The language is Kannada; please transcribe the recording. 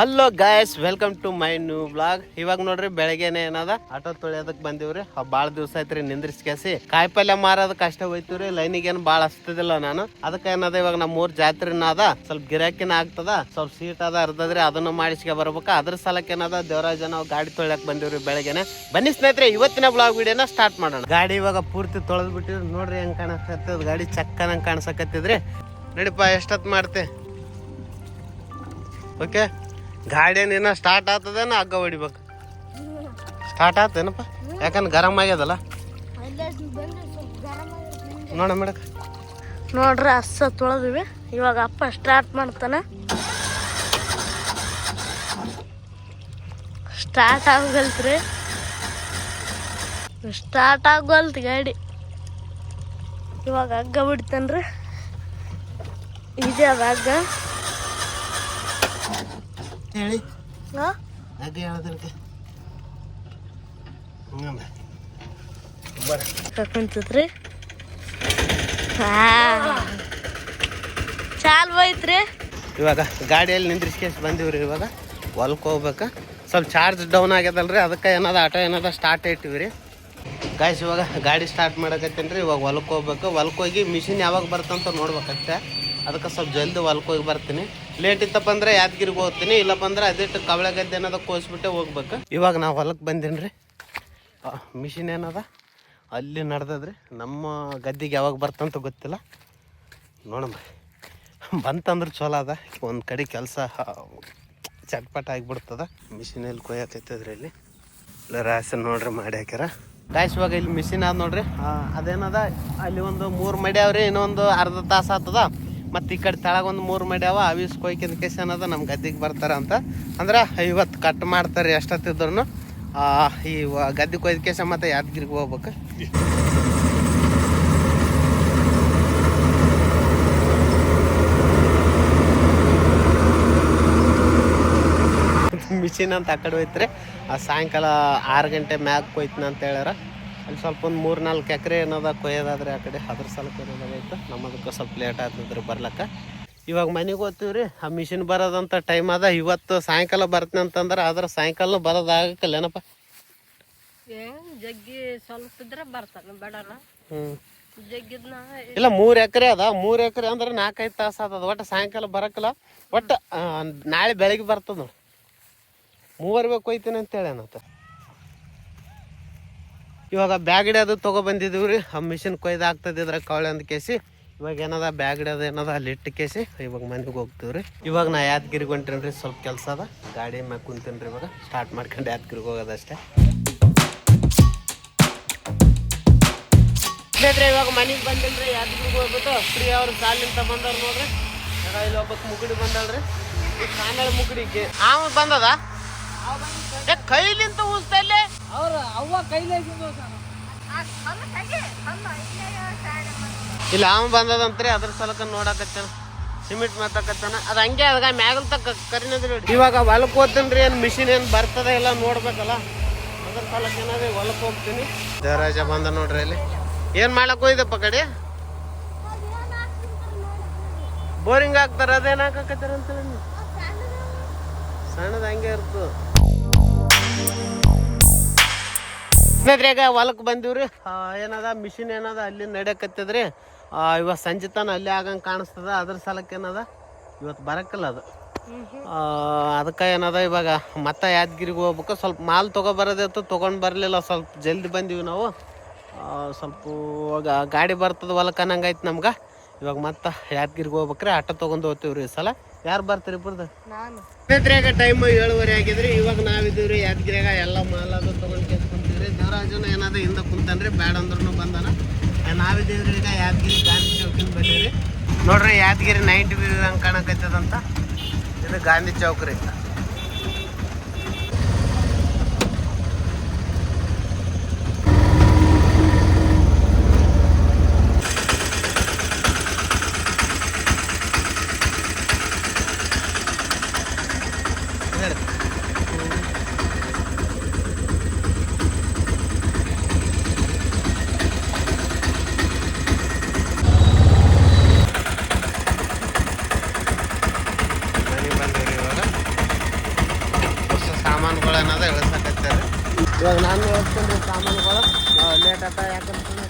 Hello guys welcome to my new blog ಇವಾಗ ನೋಡ್ರಿ, ಬೆಳಗ್ಗೆನೆ ಏನದ? ಆಟೋ ತೊಳೆಯೋದಕ್ ಬಂದಿವ್ರಿ. ಬಾಳ ದಿವಸ ಐತ್ರಿ ನಿಂದ್ರಿಸ್ಕೇಸಿ ಕಾಯಿಪಲ್ಯ ಮಾರೋದಕ್ಕೆ ಅಷ್ಟೇ ಹೋಯ್ತಿವ್ರಿ ಲೈನಿಗೆ ಏನು ಬಾಳ ಹಸ್ತದಿಲ್ಲ ನಾನು. ಅದಕ್ಕೆ ಏನದ, ಇವಾಗ ನಮ್ಮ ಊರ್ ಜಾತ್ರೆನ ಅದ ಸ್ವಲ್ಪ ಗಿರಾಕಿನ ಆಗ್ತದ. ಸ್ವಲ್ಪ ಸೀಟ್ ಅದ, ಅರ್ಧದ್ರಿ, ಅದನ್ನು ಮಾಡಿಸ್ಕೆ ಬರ್ಬೇಕ. ಅದ್ರ ಸಲಕ್ಕೆ ಏನದ, ದೇವರಾಜ ನಾವು ಗಾಡಿ ತೊಳ್ಯಾಕ್ ಬಂದಿವ್ರಿ ಬೆಳಗ್ಗೆನೆ. ಬನ್ನಿ ಸ್ನೇಹಿತರೆ, ಇವತ್ತಿನ ಬ್ಲಾಗ್ ವಿಡಿಯೋನ ಸ್ಟಾರ್ಟ್ ಮಾಡೋಣ. ಗಾಡಿ ಇವಾಗ ಪೂರ್ತಿ ತೊಳೆದ್ ಬಿಟ್ಟಿವ್ರಿ. ನೋಡ್ರಿ ಹೆಂಗ್ ಕಾಣಿಸ್ತದ ಗಾಡಿ ಚಕ್ಕನಂಗ್ ಕಾಣಿಸಕತ್ತಿದ್ರಿ. ನಡಿಪ ಎಷ್ಟೊತ್ತು ಮಾಡ್ತೆ? ಓಕೆ ಗಾಡಿ ಏನ ಸ್ಟಾರ್ಟ್ ಆಗ್ತದೇನ ಹಗ್ಗ ಹೊಡಿಬೇಕು. ಸ್ಟಾರ್ಟ್ ಆತೇನಪ್ಪ ಯಾಕಂದ್ರೆ ಗರಂ ಆಗ್ಯದಲ್ಲ? ನೋಡ ಮೇಡಕ್ ನೋಡ್ರಿ ಅಸ್ಸ ತೊಳೆದ್ವಿ. ಇವಾಗ ಅಪ್ಪ ಸ್ಟಾರ್ಟ್ ಮಾಡ್ತಾನೆ. ಸ್ಟಾರ್ಟ್ ಆಗಲ್ತ್ರಿ ಸ್ಟಾರ್ಟ್ ಆಗಲ್ತ್ ಗಾಡಿ. ಇವಾಗ ಹಗ್ಗ ಬಿಡ್ತಾನ್ರಿ ಇದೆ ಅದ ಹಗ್ಗ. ಹೇಳಿ. ಹೇಳೋದಕ್ಕೆ ಹಾ ಚಾಲ್ ಹೋಯ್ತ್ರಿ. ಇವಾಗ ಗಾಡಿಯಲ್ಲಿ ನಿಂದ್ರಿಸ್ಕೇಸ್ ಬಂದಿವ್ರಿ ಇವಾಗ. ಹೊಲಕ್ಕೆ ಹೋಗ್ಬೇಕು. ಸ್ವಲ್ಪ ಚಾರ್ಜ್ ಡೌನ್ ಆಗ್ಯದಲ್ರಿ. ಅದಕ್ಕೆ ಏನದ ಆಟೋ ಏನದ ಸ್ಟಾರ್ಟ್ ಇಟ್ಟಿವ್ರಿ. ಗಾಯ್ಸ್ ಇವಾಗ ಗಾಡಿ ಸ್ಟಾರ್ಟ್ ಮಾಡಕತ್ತೇನ್ರಿ. ಇವಾಗ ಹೊಲಕ್ಕೆ ಹೋಗ್ಬೇಕು. ಹೊಲಕ್ಕೆ ಹೋಗಿ ಮಿಷಿನ್ ಯಾವಾಗ ಬರ್ತಂತ ನೋಡ್ಬೇಕಷ್ಟೇ. ಅದಕ್ಕೆ ಸ್ವಲ್ಪ ಜಲ್ದಿ ಹೊಲಕ್ಕೆ ಹೋಗಿ ಬರ್ತೀನಿ. ಲೇಟ್ ಇತ್ತಪ್ಪ ಅಂದ್ರೆ ಯಾದಗಿರಿಗೆ ಹೋಗ್ತೀನಿ ಇಲ್ಲಪ್ಪ ಅಂದ್ರೆ ಅದಿಟ್ಟು ಕವಳೆ ಗದ್ದೆ ಏನದ ಕೋಸ್ಬಿಟ್ಟೆ ಹೋಗ್ಬೇಕು. ಇವಾಗ ನಾವು ಹೊಲಕ್ಕೆ ಬಂದೀನಿ ಮಿಷಿನ್ ಏನದ? ಅಲ್ಲಿ ನಡ್ದದ್ರಿ. ನಮ್ಮ ಗದ್ದಿಗೆ ಯಾವಾಗ ಬರ್ತಂತ ಗೊತ್ತಿಲ್ಲ. ನೋಡಮ್ಮ ಬಂತಂದ್ರೆ ಚಲೋ ಅದ. ಒಂದು ಕಡೆ ಕೆಲಸ ಚಟ್ಪಟ ಆಗಿಬಿಡ್ತದ. ಮಿಷಿನಲ್ಲಿ ಕೊಯ್ಯಾಕೈತದ್ರಿ ಇಲ್ಲಿ ರಾಸನ್ ನೋಡ್ರಿ ಮಾಡಿ ಹಾಕ್ಯಾರ. ಗಾಯ್ಸ್ ಇವಾಗ ಇಲ್ಲಿ ಮಿಷಿನ್ ಆದ ನೋಡ್ರಿ. ಅದೇನದ? ಅಲ್ಲಿ ಒಂದು ಮೂರು ಮಡಿ ಅವ್ರಿ, ಇನ್ನೊಂದು ಅರ್ಧ ತಾಸು ಆತದ. ಮತ್ತು ಈ ಕಡೆ ತಳಗೊಂದು ಮೂರು ಮಡಿ ಅವ ಅವಿಸ್ ಕೊಯ್ಕಿದ ಕೇಸ್ ಏನದ ನಮ್ಮ ಗದ್ದೆಗೆ ಬರ್ತಾರೆ ಅಂತ. ಅಂದ್ರೆ ಇವತ್ತು ಕಟ್ ಮಾಡ್ತಾರೆ ಎಷ್ಟೊತ್ತಿದ್ರು ಈ ಗದ್ದೆ ಕೊಯ್ದ ಕೇಸ ಮತ್ತೆ ಯಾದಗಿರಿಗೆ ಹೋಗ್ಬೇಕು. ಮಿಷಿನ್ ಅಂತ ಆ ಕಡೆ ಹೋಯ್ತ್ರಿ ಆ ಸಾಯಂಕಾಲ ಆರು ಗಂಟೆ ಮ್ಯಾಗ ಕೊಯ್ತೀನಿ ಅಂತ ಹೇಳ್ಯಾರ. ಅಲ್ಲಿ ಸ್ವಲ್ಪ ಒಂದು ಮೂರು ನಾಲ್ಕು ಎಕರೆ ಏನದ ಕೊಯ್ಯೋದಾದ್ರೆ ಆ ಕಡೆ ಅದ್ರ ಸಲಕ್ಕೆ ಏನದಾಗೈತೆ ನಮ್ಮದಕ್ಕೆ ಸ್ವಲ್ಪ ಲೇಟ್ ಆಗ್ತದ್ರಿ ಬರ್ಲಕ್ಕ. ಇವಾಗ ಮನೆಗೆ ಹೋಗ್ತೀವ್ರಿ ಆ ಮಿಷಿನ್ ಬರೋದಂತ ಟೈಮ್ ಅದ ಇವತ್ತು ಸಾಯಂಕಾಲ ಬರ್ತೀನಿ ಅಂತಂದ್ರೆ ಆದ್ರೆ ಸಾಯಂಕಾಲ ಬರೋದಾಗಲ್ಲ ಏನಪ್ಪ? ಜಗ್ಗಿ ಸ್ವಲ್ಪ ಇದ್ರೆ ಬರ್ತಾನೆ ಬೇಡಲ್ಲ. ಹ್ಞೂ ಜಗ್ಗಿದ್ನ ಇಲ್ಲ ಮೂರ್ ಎಕರೆ ಅದ. ಮೂರ್ ಎಕರೆ ಅಂದ್ರೆ ನಾಲ್ಕೈದು ತಾಸು ಅದ ಒಟ್ಟು ಸಾಯಂಕಾಲ ಬರಕಲ್ಲ. ಒಟ್ಟು ನಾಳೆ ಬೆಳಗ್ಗೆ ಬರ್ತದ ಮೂವರ್ ಬೇಕು ಹೋಯ್ತೀನಿ ಅಂತ ಹೇಳ್ಯಾನಂತ ಇವಾಗ ಬ್ಯಾಗ್ ಅದು ತೊಗೊಬಂದಿದ್ದೀವಿ ರೀ. ಆ ಮಿಷಿನ್ ಕೊಯ್ದು ಆಗ್ತದೆ ಇದ್ರ ಕವಳೆ ಅಂದ ಕೇಸಿ. ಇವಾಗ ಏನದ ಬ್ಯಾಗ್ ಹಿಡಿಯೋದು ಏನದ, ಅಲ್ಲಿ ಇಟ್ಟು ಕೇಸಿ. ಇವಾಗ ಮನೆಗೆ ಹೋಗ್ತೀವಿ ರೀ. ಇವಾಗ ನಾ ಯಾದಗಿರಿಗೆ ಹೊಂಟೇನಿ ರೀ, ಸ್ವಲ್ಪ ಕೆಲಸ ಅದ. ಗಾಡಿ ಮ್ಯಾಗ ಕುಂತೀನಿ ರೀ ಇವಾಗ. ಸ್ಟಾರ್ಟ್ ಮಾಡ್ಕೊಂಡು ಯಾದಗಿರಿಗೆ ಹೋಗೋದಷ್ಟೇ ಸ್ನೇಹಿತರೆ, ಇವಾಗ ಮನೆಗೆ ಬಂದಿಲ್ರಿ ಯಾದಗಿರಿಗೆ ಹೋಗ್ಬಿಟ್ಟು. ಫ್ರೀ ಅವ್ರ ಸಾಲಿಂದ ಬಂದವ್ರು ನೋಡ್ರಿ. ಇಲ್ಲಿ ಒಬ್ಬಕ್ಕೆ ಮುಗುಡಿ ಬಂದಳ್ರಿ ಕಾನಾಳ ಮುಗುಡಿಗೆ. ಆವ ಬಂದದ? ಕೈಲಿಂತ ಊಸ್ತಲ್ಲೇ ಅವ್ರ ಅವ್ವ ಕೈಲೇ ಇಲ್ಲ ಅವ ಬಂದದಂತ್ರಿ ಅದ್ರ ಸಲಕ ನೋಡಕತ್ತಾನ. ಸಿಮೆಂಟ್ ಮಾತಾಕತ್ತಾನ. ಅದು ಹಂಗೆ ಅದಾಗ ಮ್ಯಾಗಲ್ ತಕ್ಕ ಕರಿನದ್ರಿ ಇವಾಗ ಹೊಲಕ್ಕೆ ಹೋಗ್ತೀನಿ ಏನು ಮಿಷಿನ್ ಏನು ಬರ್ತದ ಎಲ್ಲ ನೋಡ್ಬೇಕಲ್ಲ? ಅದ್ರ ಸಲಕ ಏನಾದ್ರೆ ಹೊಲಕ್ಕೆ ಹೋಗ್ತೀನಿ. ದೇವರಾಜ ಬಂದ ನೋಡ್ರಿ ಇಲ್ಲಿ ಏನ್ ಮಾಡಕ್ ಹೋಯ್ದಪ್ಪ ಕಡೆ? ಬೋರಿಂಗ್ ಹಾಕ್ತಾರ ಅದೇನ್ ಹಾಕಕತ್ತಾರ ಅಂತ ಹೇಳಿ ಸಣ್ಣದ ಹಂಗೆ ಇರ್ತದ. ಈಗ ಹೊಲಕ್ಕೆ ಬಂದಿವ್ರಿ. ಏನದ ಮಿಷಿನ್ ಏನದ ಅಲ್ಲಿ ನಡೆಯಕತ್ತದ್ರಿ. ಇವಾಗ ಸಂಜೆ ತನ ಅಲ್ಲಿ ಆಗಂಗೆ ಕಾಣಿಸ್ತದ ಅದ್ರ ಸಲಕ್ಕೆ ಏನದ? ಇವತ್ತು ಬರಕ್ಕಲ್ಲ ಅದು. ಅದಕ್ಕೆ ಏನದ ಇವಾಗ ಮತ್ತೆ ಯಾದಗಿರಿಗೆ ಹೋಗ್ಬೇಕು ಸ್ವಲ್ಪ ಮಾಲ್ ತೊಗೊಬರೋದಿತ್ತು ತೊಗೊಂಡು ಬರಲಿಲ್ಲ ಸ್ವಲ್ಪ ಜಲ್ದಿ ಬಂದೀವಿ ನಾವು. ಆ, ಸ್ವಲ್ಪ ಇವಾಗ ಗಾಡಿ ಬರ್ತದ ಹೊಲಕ್ಕೆ ಅನ್ನಂಗಾಯ್ತು ನಮ್ಗೆ. ಇವಾಗ ಮತ್ತೆ ಯಾದಗಿರಿಗೆ ಹೋಗ್ಬೇಕ್ರಿ ಆಟೋ ತೊಗೊಂಡು ಹೋಗ್ತೀವ್ರಿ ಈ ಸಲ. ಯಾರು ಬರ್ತೀರಿ ಇಬ್ಬರ್ದು ನಾನು. ಟೈಮ್ ಏಳುವರೆ ಆಗಿದ್ರಿ ಇವಾಗ ನಾವಿದ್ದೀವ್ರಿ ಯಾದಗಿರಿಯಾಗ ಎಲ್ಲ ಮಾಲ್ ಅದು ತೊಗೊಂಡು ಏನಾದ್ರು ಏನಾದ ಹಿಂದೆ ಕುಂತಾನ್ರಿ ಬ್ಯಾಡ ಅಂದ್ರೂ ಬಂದಾನ. ನಾವಿದ್ದೀವ್ರಿ ಈಗ ಯಾದಗಿರಿ ಗಾಂಧಿ ಚೌಕಿನ ಬಂದೀವಿ ನೋಡ್ರಿ, ಯಾದಗಿರಿ ನೈಂಟಿ ವ್ಯೂ ಹಂಗೆ ಇದು ಗಾಂಧಿ ಚೌಕ್ ರೀ ಹೇಳಿ ಮನೆಗೆ ಬಂದಿವ್ರಿ ಇವಾಗ ಸಾಮಾನುಗಳು ಅನ್ನೋದು ಇಳಿಸಕತ್ತಾರೆ ಇವಾಗ ನಾನು ಹೇಳ್ತೀನಿ ಸಾಮಾನುಗಳು ಲೇಟ್ ಆತ ಯಾಕಂತಂದ್ರೆ